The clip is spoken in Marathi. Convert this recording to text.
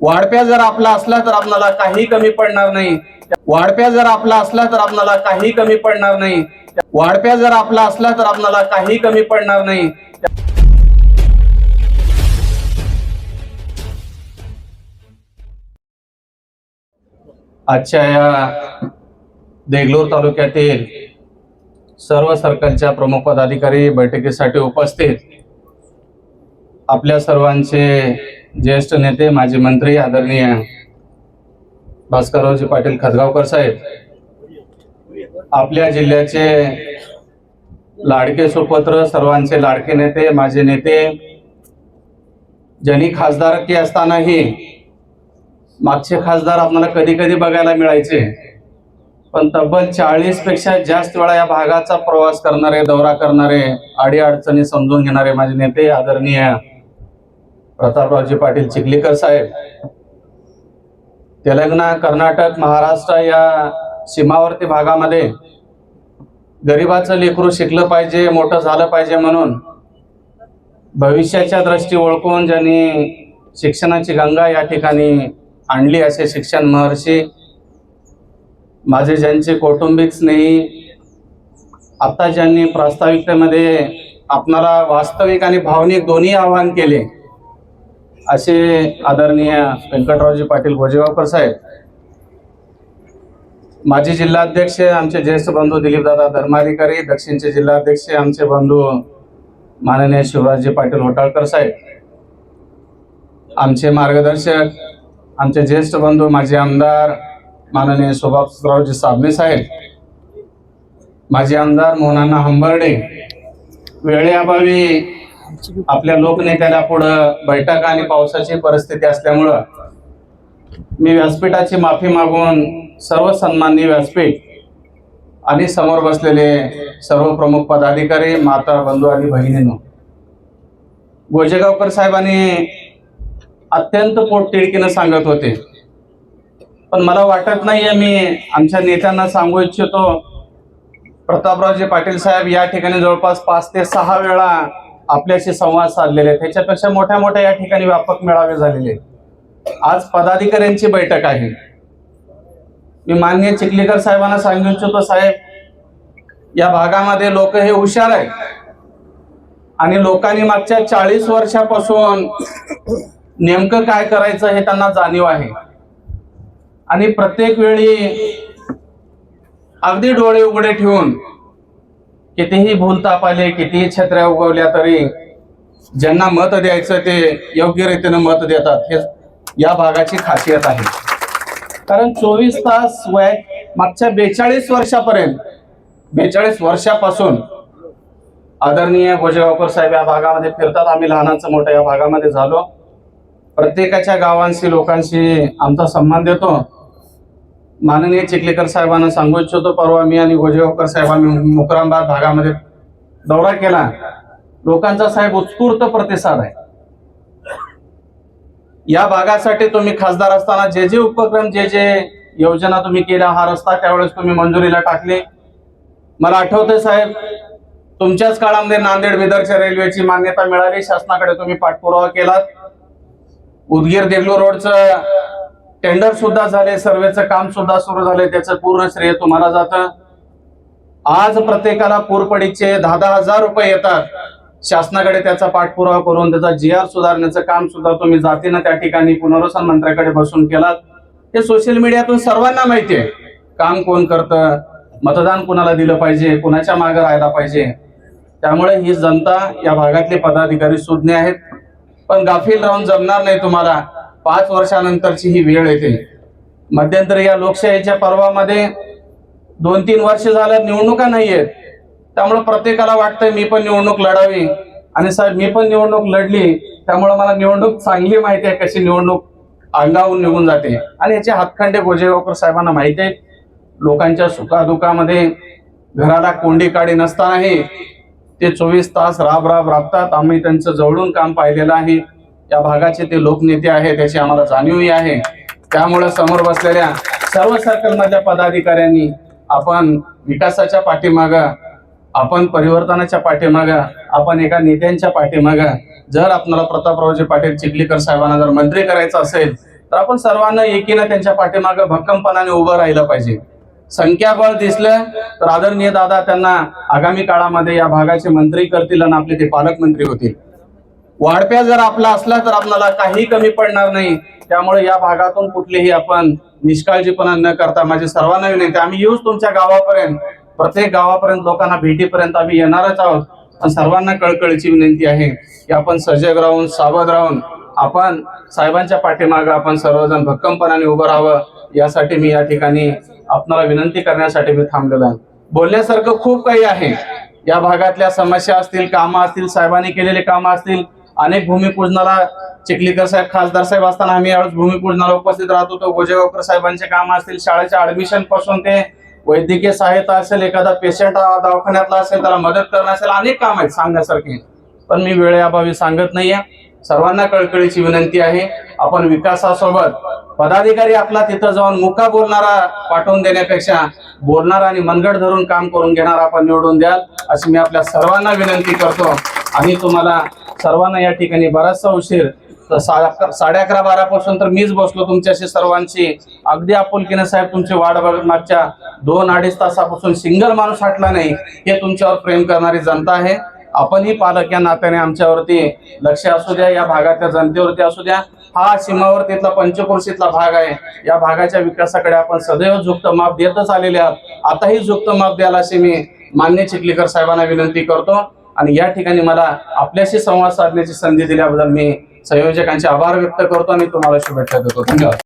वाढप्या जर आपला असला तर आपल्याला काही कमी पडणार नाही. वाढप्या जर आपला असला तर आपल्याला काही कमी पडणार नाही. वाढप्या जर आपला असला तर आपल्याला काही कमी पडणार नाही. आजच्या या देगलूर तालुक्यातील सर्व सर्कलच्या प्रमुख पदाधिकारी बैठकीसाठी उपस्थित आपल्या सर्वांचे ज्येष्ठ नेते माजी मंत्री आदरणीय भास्कररावजी पाटील खदगावकर साहेब आपल्या जिल्ह्याचे लाडके सुपुत्र सर्वांचे लाडके नेते माझे नेते ज्यांनी खासदारकी असतानाही मागचे खासदार आपल्याला कधी कधी बघायला मिळायचे पण तब्बल चाळीसपेक्षा जास्त वेळा या भागाचा प्रवास करणारे दौरा करणारे अडीअडचणी समजून घेणारे माझे नेते आदरणीय प्रतापरावजी पाटील चिखलीकर साहेब तेलंगणा कर्नाटक महाराष्ट्र या सीमावर्ती भागामध्ये गरिबाचं लेकरू शिकलं पाहिजे मोठं झालं पाहिजे म्हणून भविष्याच्या दृष्टी ओळखून ज्यांनी शिक्षणाची गंगा या ठिकाणी आणली असे शिक्षण महर्षी माझे ज्यांचे कौटुंबिक स्नेही आता ज्यांनी प्रास्ताविकतेमध्ये आपणाला वास्तविक आणि भावनिक दोन्ही आवाहन केले असे आदरणीय व्यंकटरावजी पाटील गोजेगावकर साहेब माजी जिल्हाध्यक्ष आमचे ज्येष्ठ बंधू दिलीपदादा धर्माधिकारी दक्षिणचे जिल्हाध्यक्ष आमचे बंधू माननीय शिवराजजी पाटील होटाळकर साहेब आमचे मार्गदर्शक आमचे ज्येष्ठ बंधू माजी आमदार माननीय सुभाषरावजी साबणे साहेब माजी आमदार मोहनाना हंबर्डे वेळेअभावी आपल्या लोकनेत्याला पुढं बैठक आणि पावसाची परिस्थिती असल्यामुळं मी व्यासपीठाची माफी मागून सर्व सन्माननीय व्यासपीठ आणि समोर बसलेले सर्व प्रमुख पदाधिकारी माता बंधू आणि बहिणींनो. गोजेगावकर साहेबांनी अत्यंत पोटतिडकीनं सांगत होते. पण मला वाटत नाहीये मी आमच्या नेत्यांना सांगू इच्छितो. प्रतापरावजी पाटील साहेब या ठिकाणी जवळपास पाच ते सहा वेळा आपल्याशी संवाद साधलेले आहेत. त्याच्यापेक्षा मोठ्या मोठ्या या ठिकाणी व्यापक मेळावे झालेले आहेत. आज पदाधिकाऱ्यांची बैठक आहे मी मान्य चिखलीकर साहेबांना सांगू इच्छितो साहेब या भागामध्ये लोक हे हुशार आहेत आणि लोकांनी मागच्या चाळीस वर्षापासून नेमकं काय करायचं हे त्यांना जाणीव आहे आणि प्रत्येक वेळी अगदी डोळे उघडे ठेवून कितीही भूलताप आले कितीही छत्र्या उगवल्या तरी ज्यांना मत द्यायचं ते योग्य रीतीनं मत देतात हे या भागाची खासियत आहे. कारण चोवीस तास वय मागच्या बेचाळीस वर्षापर्यंत बेचाळीस वर्षापासून आदरणीय गोजेगावकर साहेब या भागामध्ये फिरतात. आम्ही लहानांचं मोठं या भागामध्ये झालो. प्रत्येकाच्या गावांशी लोकांशी आमचा संबंध येतो. माननीय चिखलेकर साहेबांना सांगू इच्छितो परवा मी आणि गोजेगावकर साहेबांनी मुकरामबाद भागामध्ये दौरा केला. लोकांचा साहेब उत्स्फूर्त प्रतिसाद आहे. या भागासाठी तुम्ही खासदार असताना जे जे उपक्रम जे जे योजना तुम्ही केल्या हा रस्ता त्यावेळेस तुम्ही मंजुरीला टाकले. मला आठवतंय साहेब तुमच्याच काळामध्ये नांदेड बिदरच्या रेल्वेची मान्यता मिळाली शासनाकडे तुम्ही पाठपुरावा केलात. उदगीर देगलू रोडचं टेंडर सुद्धा झाले सर्वेचं काम सुद्धा सुरू झाले त्याचं पूर्ण श्रेय तुम्हाला जातं. आज प्रत्येकाला पूरपडीचे दहा दहा हजार रुपये येतात. शासनाकडे त्याचा पाठपुरावा करून त्याचा जी आर सुधारण्याचं काम सुद्धा तुम्ही जातीनं त्या ठिकाणी पुनर्वसन मंत्र्याकडे बसून केलात. हे सोशल मीडियातून सर्वांना माहिती आहे. काम कोण करतं? मतदान कुणाला दिलं पाहिजे? कुणाच्या मागे राहायला पाहिजे? त्यामुळे ही जनता या भागातले पदाधिकारी सुज्ञ आहेत. पण गाफील राहून जमणार नाही तुम्हाला. पाच वर्षानंतरची ही वेळ येते. मध्यंतरी या लोकशाहीच्या पर्वामध्ये दोन तीन वर्ष झालं निवडणुका आहेत. त्यामुळं प्रत्येकाला वाटतंय मी पण निवडणूक लढावी. आणि साहेब मी पण निवडणूक लढली. त्यामुळं मला निवडणूक चांगली माहिती आहे कशी निवडणूक अंगावून निघून जाते. आणि याचे हातखंडे गोजेगावकर साहेबांना माहिती आहे लोकांच्या सुखादुखामध्ये घराला कोंडी काडी नसतानाही ते चोवीस तास राब राब राबतात. आम्ही त्यांचं जवळून काम पाहिलेलं आहे. या भागाचे ते लोकनेते आहेत त्याची आम्हाला जाणीवही आहे. त्यामुळे समोर बसलेल्या सर्व सर्कलमधल्या पदाधिकाऱ्यांनी आपण विकासाच्या पाठीमाग आपण परिवर्तनाच्या पाठीमाग आपण एका नेत्यांच्या पाठीमाग जर आपल्याला प्रतापरावजी पाटील चिखलीकर साहेबांना जर मंत्री करायचं असेल तर आपण सर्वांना एकीनं त्यांच्या पाठीमागं भक्कमपणाने उभं राहिलं पाहिजे. संख्याबळ दिसलं तर आदरणीय दादा त्यांना आगामी काळामध्ये या भागाचे मंत्री करतील आणि आपले ते पालकमंत्री होतील. वाढप्या जर आपला असला तर आपल्याला काही कमी पडणार नाही. त्यामुळे या भागातून कुठलीही आपण निष्काळजीपणा न करता माझी सर्वांना विनंती आम्ही येऊच तुमच्या गावापर्यंत प्रत्येक गावापर्यंत लोकांना भेटीपर्यंत आम्ही येणारच आहोत. पण सर्वांना कळकळीची विनंती आहे की आपण सजग राहून सावध राहून आपण साहेबांच्या पाठीमागं आपण सर्वजण भक्कमपणाने उभं राहावं यासाठी मी या ठिकाणी आपणाला विनंती करण्यासाठी मी थांबलेलो आहे. बोलण्यासारखं खूप काही आहे. या भागातल्या समस्या असतील कामं असतील साहेबांनी केलेले कामं असतील अनेक भूमिपूजनाला चिखलीकर साहेब खासदार साहेब असताना आम्ही यावेळेस भूमिपूजनाला उपस्थित राहत होतो. गोजेगावकर साहेबांचे काम असतील शाळेच्या ऍडमिशनपासून ते वैद्यकीय सहायता असेल एखादा पेशंट दवाखान्यातला असेल त्याला मदत करणं असेल अनेक काम आहेत सांगण्यासारखे. पण मी वेळेअभावी सांगत नाहीये. सर्वांना कळकळीची विनंती आहे. आपण विकासासोबत पदाधिकारी आपला तिथं जाऊन मुका बोलणारा पाठवून देण्यापेक्षा बोलणारा आणि मनगड धरून काम करून घेणारा आपण निवडून द्याल अशी मी आपल्या सर्वांना विनंती करतो. आणि तुम्हाला सर्वांना या ठिकाणी बराचसा उशीर. तर सा- साडे अकरा बारापासून तर मीच बसलो तुमच्याशी सर्वांची अगदी आपुलकीने साहेब तुमची वाट बघत मागच्या दोन अडीच तासापासून सिंगल माणूस हटला नाही हे तुमच्यावर प्रेम करणारी जनता आहे. आपणही पालक या नात्याने आमच्यावरती लक्ष असू द्या या भागातल्या जनतेवरती असू द्या. हा सीमावर्तीतला पंचक्रोशीतला भाग आहे. या भागाच्या विकासाकडे आपण सदैव झुक्त माप देतच आलेले आहात. आताही झुक्त माप द्याल अशी मी मान्य चिखलीकर साहेबांना विनंती करतो. आणि या ठिकाणी मला आपल्याशी संवाद साधण्याची संधी दिल्याबद्दल मी संयोजकांचे आभार व्यक्त करतो आणि तुम्हाला शुभेच्छा देतो. धन्यवाद.